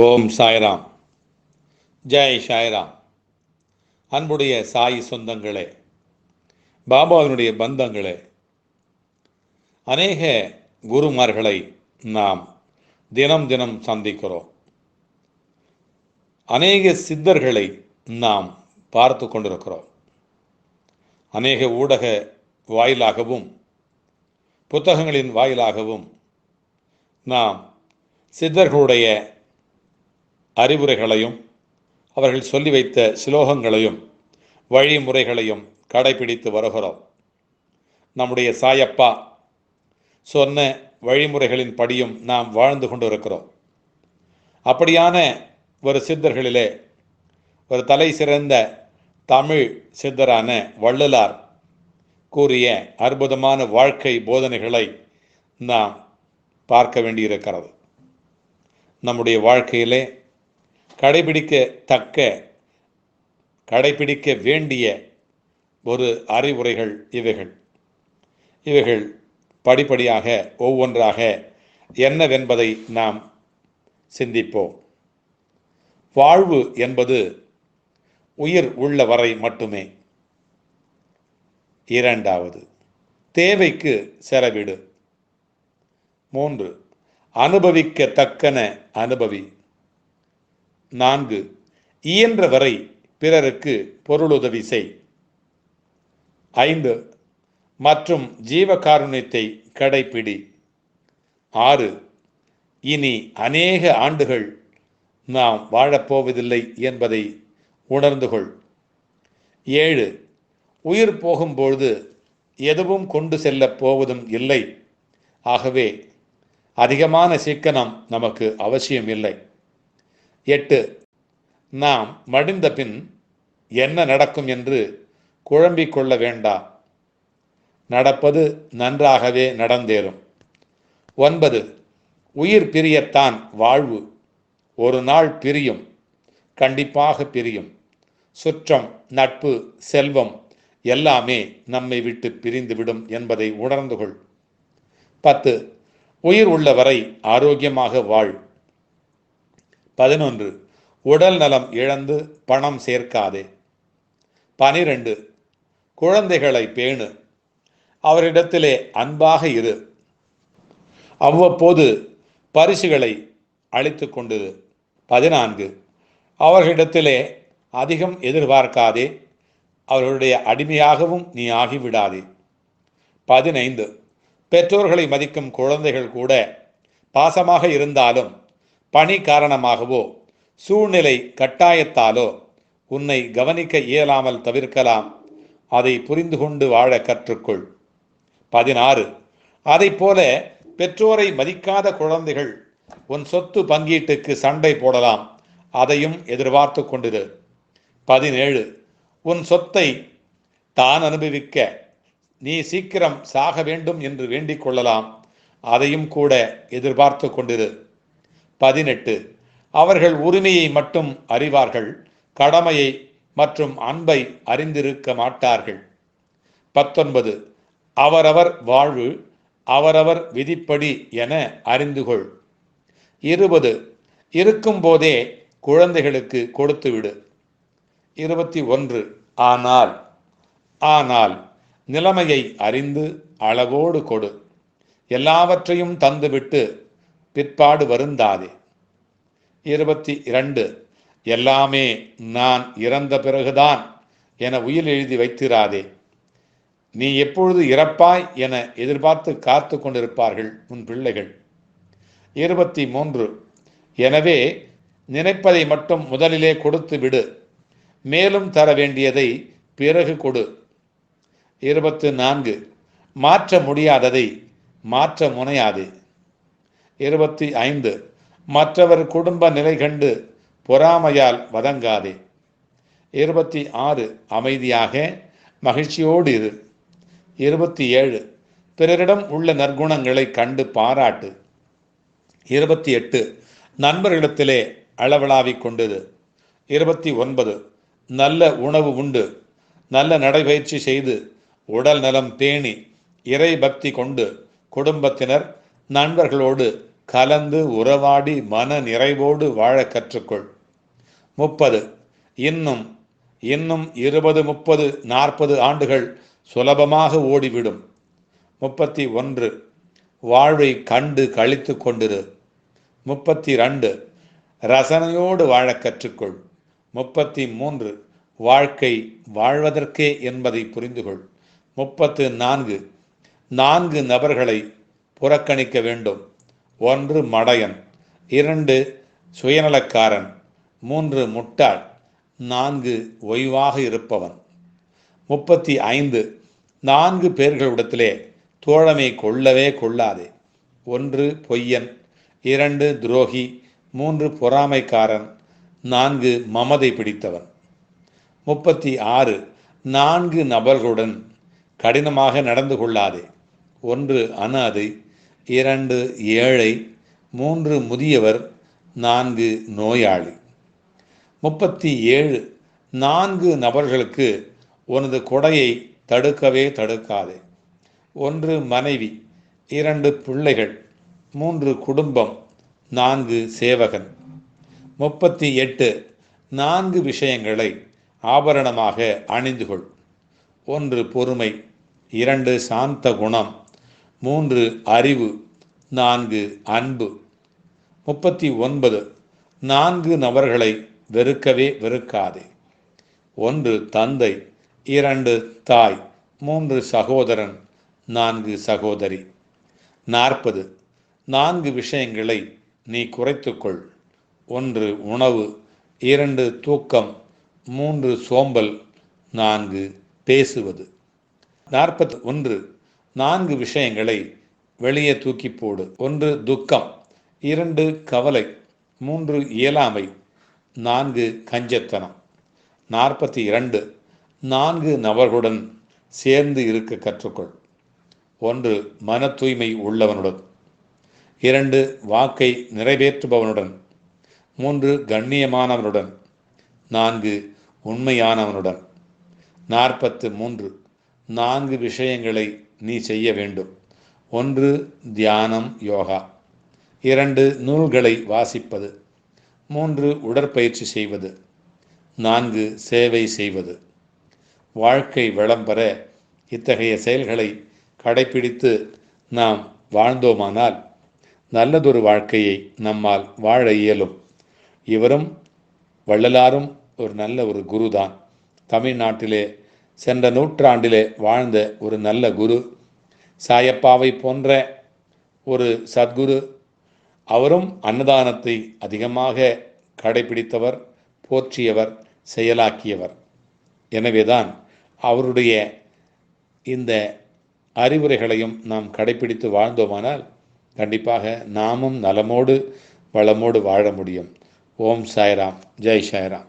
ஓம் சாய்ராம். ஜெய் சாய்ராம். அன்புடைய சாய் சொந்தங்களே பாபாவினுடைய பந்தங்களே அநேக குருமார்களை நாம் தினம் தினம் சந்திக்கிறோம். அநேக சித்தர்களை நாம் பார்த்து கொண்டிருக்கிறோம். அநேக ஊடக வாயிலாகவும் புத்தகங்களின் வாயிலாகவும் நாம் சித்தர்களுடைய அறிவுரைகளையும் அவர்கள் சொல்லி வைத்த சுலோகங்களையும் வழிமுறைகளையும் கடைபிடித்து வருகிறோம். நம்முடைய சாயப்பா சொன்ன வழிமுறைகளின் படியும் நாம் வாழ்ந்து கொண்டிருக்கிறோம். அப்படியான ஒரு சித்தர்களிலே ஒரு தலை சிறந்த தமிழ் சித்தரான வள்ளலார் கூறிய அற்புதமான வாழ்க்கை போதனைகளை நாம் பார்க்க வேண்டியிருக்கிறது. நம்முடைய வாழ்க்கையிலே கடைபிடிக்கத்தக்க கடைபிடிக்க வேண்டிய ஒரு அறிவுரைகள் இவைகள். இவைகள் படிப்படியாக ஒவ்வொன்றாக என்னவென்பதை நாம் சிந்திப்போம். வாழ்வு என்பது உயிர் உள்ள வரை மட்டுமே. இரண்டாவது தேவைக்கு செலவிடு. மூன்று அனுபவிக்கத்தக்கன அனுபவி. நான்கு. இயன்ற வரை பிறருக்கு பொருளுதவி செய். ஐந்து. மற்றும் ஜீவகாருண்யத்தை கடைப்பிடி. ஆறு. இனி அநேக ஆண்டுகள் நாம் வாழப்போவதில்லை என்பதை உணர்ந்து கொள் ஏழு. உயிர் போகும்பொழுது எதுவும் கொண்டு செல்லப் போவதும் இல்லை. ஆகவே அதிகமான சிக்கனம் நமக்கு அவசியம் இல்லை எட்டு. நாம் மடிந்த பின் என்ன நடக்கும் என்று குழம்பிக் கொள்ள வேண்டாம் நடப்பது நன்றாகவே நடந்தேறும். ஒன்பது. உயிர் பிரியத்தான் வாழ்வு. ஒரு நாள் பிரியும். கண்டிப்பாக பிரியும். சுற்றம் நட்பு செல்வம் எல்லாமே நம்மை விட்டு பிரிந்துவிடும் என்பதை உணர்ந்து கொள். பத்து. உயிர் உள்ளவரை ஆரோக்கியமாக வாழ். பதினொன்று. உடல் நலம் இழந்து பணம் சேர்க்காதே. பனிரெண்டு. குழந்தைகளை பேணு. அவரிடத்திலே அன்பாக இரு. அவ்வப்போது பரிசுகளை அளித்து கொண்டது பதினான்கு. அவர்களிடத்திலே அதிகம் எதிர்பார்க்காதே. அவர்களுடைய அடிமையாகவும் நீ ஆகிவிடாதே. பதினைந்து. பெற்றோர்களை மதிக்கும் குழந்தைகள் கூட பாசமாக இருந்தாலும் பணி காரணமாகவோ சூழ்நிலை கட்டாயத்தாலோ உன்னை கவனிக்க இயலாமல் தவிர்க்கலாம். அதை புரிந்து கொண்டு வாழ கற்றுக்கொள். பதினாறு. அதை போல பெற்றோரை மதிக்காத குழந்தைகள் உன் சொத்து பங்கீட்டுக்கு சண்டை போடலாம். அதையும் எதிர்பார்த்து கொண்டிரு. பதினேழு. உன் சொத்தை தான் அனுபவிக்க நீ சீக்கிரம் சாக வேண்டும் என்று வேண்டிக் கொள்ளலாம். அதையும் கூட எதிர்பார்த்து கொண்டிரு. பதினெட்டு. அவர்கள் உரிமையை மட்டும் அறிவார்கள் கடமையை மற்றும் அன்பை அறிந்திருக்க மாட்டார்கள். பத்தொன்பது. அவரவர் வாழ்வு அவரவர் விதிப்படி என அறிந்து கொள் இருபது இருக்கும்போதே குழந்தைகளுக்கு கொடுத்துவிடு இருபத்தி ஒன்று. ஆனால் ஆனால் நிலைமையை அறிந்து அளவோடு கொடு. எல்லாவற்றையும் தந்துவிட்டு பிற்பாடு வருந்தாதே. இருபத்தி இரண்டு எல்லாமே நான் இறந்த பிறகுதான் என உயிர் எழுதி வைத்திராதே. நீ எப்பொழுது இறப்பாய் என எதிர்பார்த்து காத்து கொண்டிருப்பார்கள் உன் பிள்ளைகள். இருபத்தி மூன்று எனவே நினைப்பதை மட்டும் முதலிலே கொடுத்து விடு. மேலும் தர வேண்டியதை பிறகு கொடு. இருபத்து நான்கு மாற்ற முடியாததை மாற்ற முனையாது. இருபத்தி ஐந்து. மற்றவர் குடும்ப நிலை கண்டு பொறாமையால் வதங்காதே. இருபத்தி ஆறு. அமைதியாக மகிழ்ச்சியோடு இரு. இருபத்தி ஏழு. பிறரிடம் உள்ள நற்குணங்களை கண்டு பாராட்டு. இருபத்தி எட்டு. நண்பர்களிடத்திலே அளவலாவிக் கொண்டது. இருபத்தி ஒன்பது. நல்ல உணவு உண்டு. நல்ல நடைபயிற்சி செய்து உடல் நலம் பேணி இறை பக்தி கொண்டு குடும்பத்தினர் நண்பர்களோடு கலந்து உறவாடி மன நிறைவோடு வாழ கற்றுக்கொள். முப்பது. இன்னும் இன்னும் இருபது முப்பது நாற்பது ஆண்டுகள் சுலபமாக ஓடிவிடும். முப்பத்தி ஒன்று. வாழ்வை கண்டு கழித்து கொண்டிரு. முப்பத்தி ரெண்டு ரசனையோடு வாழ கற்றுக்கொள். முப்பத்தி மூன்று. வாழ்க்கை வாழ்வதற்கே என்பதை புரிந்து கொள் முப்பத்து நான்கு. நான்கு நபர்களை புறக்கணிக்க வேண்டும். ஒன்று மடையன் இரண்டு சுயநலக்காரன் மூன்று முட்டாள் நான்கு ஓய்வாக இருப்பவன். முப்பத்தி ஐந்து நான்கு பேர்களிடத்திலே தோழமை கொள்ளவே கொள்ளாதே. ஒன்று பொய்யன் இரண்டு துரோகி மூன்று பொறாமைக்காரன் நான்கு மமதை பிடித்தவன். முப்பத்தி ஆறு நான்கு நபர்களுடன் கடினமாக நடந்து கொள்ளாதே. ஒன்று அனாதை இரண்டு ஏழை மூன்று முதியவர் நான்கு நோயாளி. முப்பத்தி ஏழு நான்கு நபர்களுக்கு உனது கொடையை தடுக்கவே தடுக்காதே. ஒன்று மனைவி இரண்டு பிள்ளைகள் மூன்று குடும்பம் நான்கு சேவகன். முப்பத்தி எட்டு நான்கு விஷயங்களை ஆபரணமாக அணிந்து கொள் ஒன்று பொறுமை இரண்டு சாந்த குணம் மூன்று அறிவு நான்கு அன்பு. முப்பத்தி ஒன்பது நான்கு நபர்களை வெறுக்கவே வெறுக்காதே. ஒன்று தந்தை இரண்டு தாய் மூன்று சகோதரன் நான்கு சகோதரி. நாற்பது நான்கு விஷயங்களை நீ குறைத்துக்கொள். ஒன்று உணவு இரண்டு தூக்கம் மூன்று சோம்பல் நான்கு பேசுவது. நாற்பத்தி ஒன்று நான்கு விஷயங்களை வெளியே தூக்கி போடு. ஒன்று துக்கம். இரண்டு கவலை. மூன்று இயலாமை. நான்கு கஞ்சத்தனம். நாற்பத்தி இரண்டு நான்கு நபர்களுடன் சேர்ந்து இருக்க கற்றுக்கொள். ஒன்று மன தூய்மை உள்ளவனுடன். இரண்டு வாக்கை நிறைவேற்றுபவனுடன். மூன்று கண்ணியமானவனுடன். நான்கு உண்மையானவனுடன். நாற்பத்து மூன்று நான்கு விஷயங்களை நீ செய்ய வேண்டும். ஒன்று தியானம் யோகா. இரண்டு நூல்களை வாசிப்பது. மூன்று உடற்பயிற்சி செய்வது. நான்கு சேவை செய்வது. வாழ்க்கை வளம் பெற இத்தகைய செயல்களை கடைபிடித்து நாம் வாழ்ந்தோமானால் நல்லதொரு வாழ்க்கையை நம்மால் வாழ இயலும். இவரும் வள்ளலாரும் ஒரு நல்ல ஒரு குருதான். தமிழ்நாட்டிலே சென்ற நூற்றாண்டிலே வாழ்ந்த ஒரு நல்ல குரு. சாயப்பாவை போன்ற ஒரு சத்குரு. அவரும் அன்னதானத்தை அதிகமாக கடைபிடித்தவர் போற்றியவர் செயலாக்கியவர். எனவேதான் அவருடைய இந்த அறிவுரைகளையும் நாம் கடைபிடித்து வாழ்ந்தோமானால் கண்டிப்பாக நாமும் நலமோடு வளமோடு வாழ முடியும். ஓம் சாய்ராம். ஜெய் சாய்ராம்.